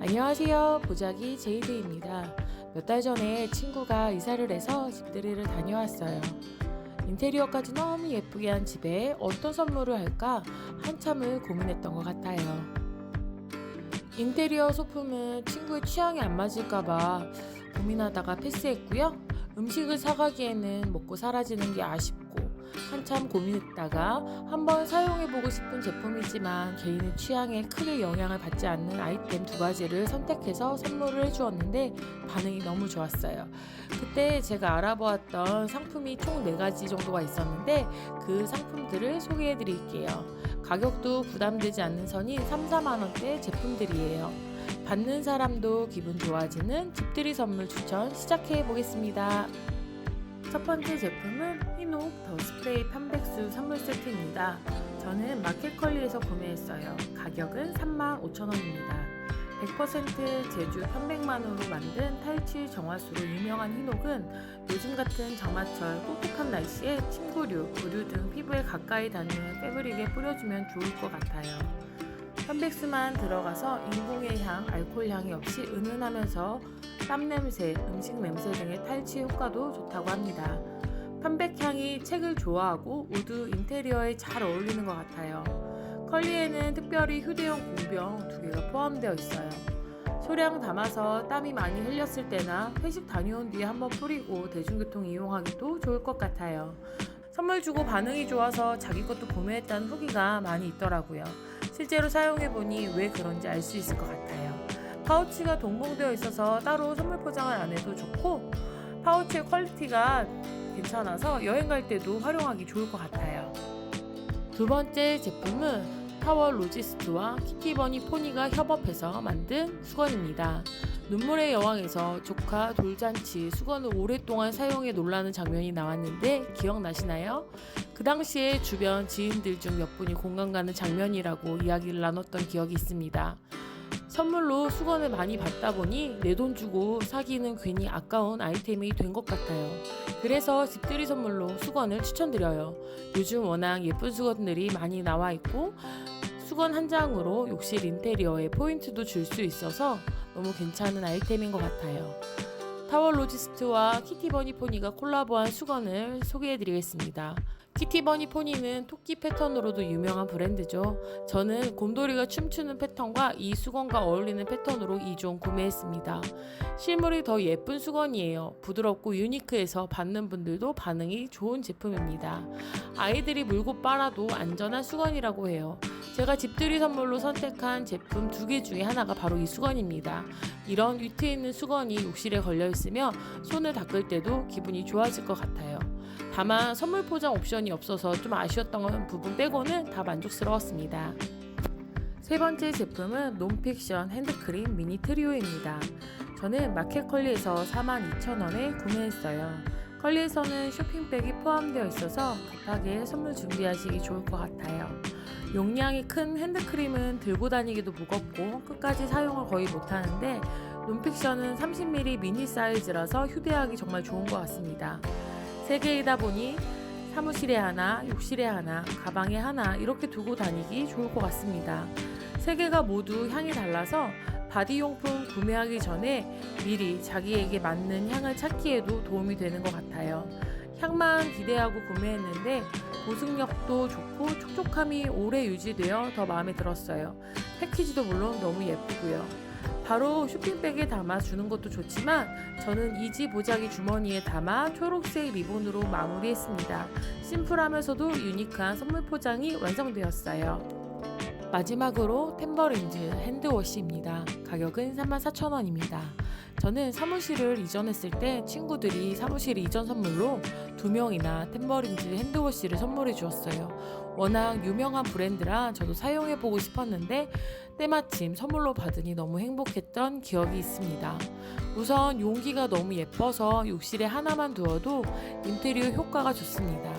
안녕하세요. 보자기 제이드입니다. 몇 달 전에 친구가 이사를 해서 집들이를 다녀왔어요. 인테리어까지 너무 예쁘게 한 집에 어떤 선물을 할까 한참을 고민했던 것 같아요. 인테리어 소품은 친구의 취향에 안 맞을까봐 고민하다가 패스했고요. 음식을 사가기에는 먹고 사라지는 게 아쉽고 한참 고민했다가 한번 사용해보고 싶은 제품이지만 개인의 취향에 크게 영향을 받지 않는 아이템 두 가지를 선택해서 선물을 해주었는데 반응이 너무 좋았어요. 그때 제가 알아보았던 상품이 총 4가지 정도가 있었는데 그 상품들을 소개해 드릴게요. 가격도 부담되지 않는 선이 3, 4만원대 제품들이에요. 받는 사람도 기분 좋아지는 집들이 선물 추천 시작해 보겠습니다. 첫 번째 제품은 히녹 더 스프레이 편백수 선물 세트입니다. 저는 마켓컬리에서 구매했어요. 가격은 35,000원입니다. 100% 제주 편백만으로 만든 탈취 정화수로 유명한 히녹은 요즘 같은 장마철 꿉꿉한 날씨에 침구류, 의류 등 피부에 가까이 닿는 패브릭에 뿌려주면 좋을 것 같아요. 편백수만 들어가서 인공의 향, 알코올 향이 없이 은은하면서 땀 냄새, 음식 냄새 등의 탈취 효과도 좋다고 합니다. 편백향이 책을 좋아하고 우드 인테리어에 잘 어울리는 것 같아요. 컬리에는 특별히 휴대용 공병 두 개가 포함되어 있어요. 소량 담아서 땀이 많이 흘렸을 때나 회식 다녀온 뒤에 한번 뿌리고 대중교통 이용하기도 좋을 것 같아요. 선물 주고 반응이 좋아서 자기 것도 구매했다는 후기가 많이 있더라고요. 실제로 사용해보니 왜 그런지 알 수 있을 것 같아요. 파우치가 동봉되어 있어서 따로 선물 포장을 안 해도 좋고 파우치의 퀄리티가 괜찮아서 여행 갈 때도 활용하기 좋을 것 같아요. 두 번째 제품은 타워 로지스트와 키티버니 포니가 협업해서 만든 수건입니다. 눈물의 여왕에서 조카 돌잔치 수건을 오랫동안 사용해 놀라는 장면이 나왔는데 기억나시나요? 그 당시에 주변 지인들 중 몇 분이 공감 가는 장면이라고 이야기를 나눴던 기억이 있습니다. 선물로 수건을 많이 받다 보니 내 돈 주고 사기는 괜히 아까운 아이템이 된 것 같아요. 그래서 집들이 선물로 수건을 추천드려요. 요즘 워낙 예쁜 수건들이 많이 나와 있고 수건 한 장으로 욕실 인테리어에 포인트도 줄 수 있어서 너무 괜찮은 아이템인 것 같아요. 타워 로지스트와 키티버니 포니가 콜라보한 수건을 소개해드리겠습니다. 키티버니 포니는 토끼 패턴으로도 유명한 브랜드죠. 저는 곰돌이가 춤추는 패턴과 이 수건과 어울리는 패턴으로 2종 구매했습니다. 실물이 더 예쁜 수건이에요. 부드럽고 유니크해서 받는 분들도 반응이 좋은 제품입니다. 아이들이 물고 빨아도 안전한 수건이라고 해요. 제가 집들이 선물로 선택한 제품 두 개 중에 하나가 바로 이 수건입니다. 이런 위트 있는 수건이 욕실에 걸려 있으면 손을 닦을 때도 기분이 좋아질 것 같아요. 다만 선물 포장 옵션이 없어서 좀 아쉬웠던 부분 빼고는 다 만족스러웠습니다. 세 번째 제품은 논픽션 핸드크림 미니 트리오입니다. 저는 마켓컬리에서 42,000원에 구매했어요. 컬리에서는 쇼핑백이 포함되어 있어서 급하게 선물 준비하시기 좋을 것 같아요. 용량이 큰 핸드크림은 들고 다니기도 무겁고 끝까지 사용을 거의 못하는데 논픽션은 30ml 미니 사이즈라서 휴대하기 정말 좋은 것 같습니다. 세 개이다 보니 사무실에 하나, 욕실에 하나, 가방에 하나 이렇게 두고 다니기 좋을 것 같습니다. 세 개가 모두 향이 달라서 바디용품 구매하기 전에 미리 자기에게 맞는 향을 찾기에도 도움이 되는 것 같아요. 향만 기대하고 구매했는데 보습력도 좋고 촉촉함이 오래 유지되어 더 마음에 들었어요. 패키지도 물론 너무 예쁘고요. 바로 쇼핑백에 담아 주는 것도 좋지만 저는 이지 보자기 주머니에 담아 초록색 리본으로 마무리했습니다. 심플하면서도 유니크한 선물 포장이 완성되었어요. 마지막으로 템버린즈 핸드워시입니다. 가격은 34,000원입니다. 저는 사무실을 이전했을 때 친구들이 사무실 이전 선물로 두 명이나 템버린즈 핸드워시를 선물해 주었어요. 워낙 유명한 브랜드라 저도 사용해 보고 싶었는데 때마침 선물로 받으니 너무 행복했던 기억이 있습니다. 우선 용기가 너무 예뻐서 욕실에 하나만 두어도 인테리어 효과가 좋습니다.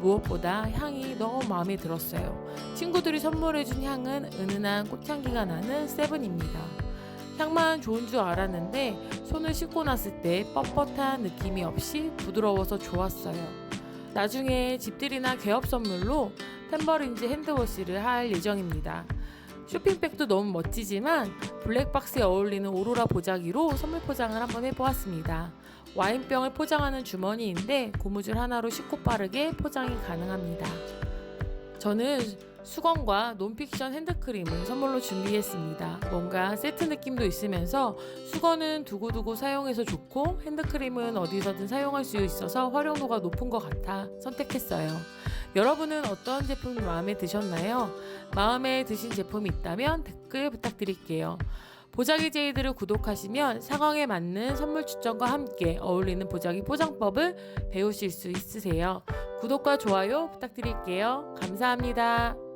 무엇보다 향이 너무 마음에 들었어요. 친구들이 선물해준 향은 은은한 꽃향기가 나는 세븐입니다. 향만 좋은 줄 알았는데 손을 씻고 났을 때 뻣뻣한 느낌이 없이 부드러워서 좋았어요. 나중에 집들이나 개업 선물로 템버린즈 핸드워시를 할 예정입니다. 쇼핑백도 너무 멋지지만 블랙박스에 어울리는 오로라 보자기로 선물 포장을 한번 해보았습니다. 와인병을 포장하는 주머니인데 고무줄 하나로 쉽고 빠르게 포장이 가능합니다. 저는 수건과 논픽션 핸드크림을 선물로 준비했습니다. 뭔가 세트 느낌도 있으면서 수건은 두고두고 사용해서 좋고 핸드크림은 어디서든 사용할 수 있어서 활용도가 높은 것 같아 선택했어요. 여러분은 어떤 제품이 마음에 드셨나요? 마음에 드신 제품이 있다면 댓글 부탁드릴게요. 보자기 제이들을 구독하시면 상황에 맞는 선물 추천과 함께 어울리는 보자기 포장법을 배우실 수 있으세요. 구독과 좋아요 부탁드릴게요. 감사합니다.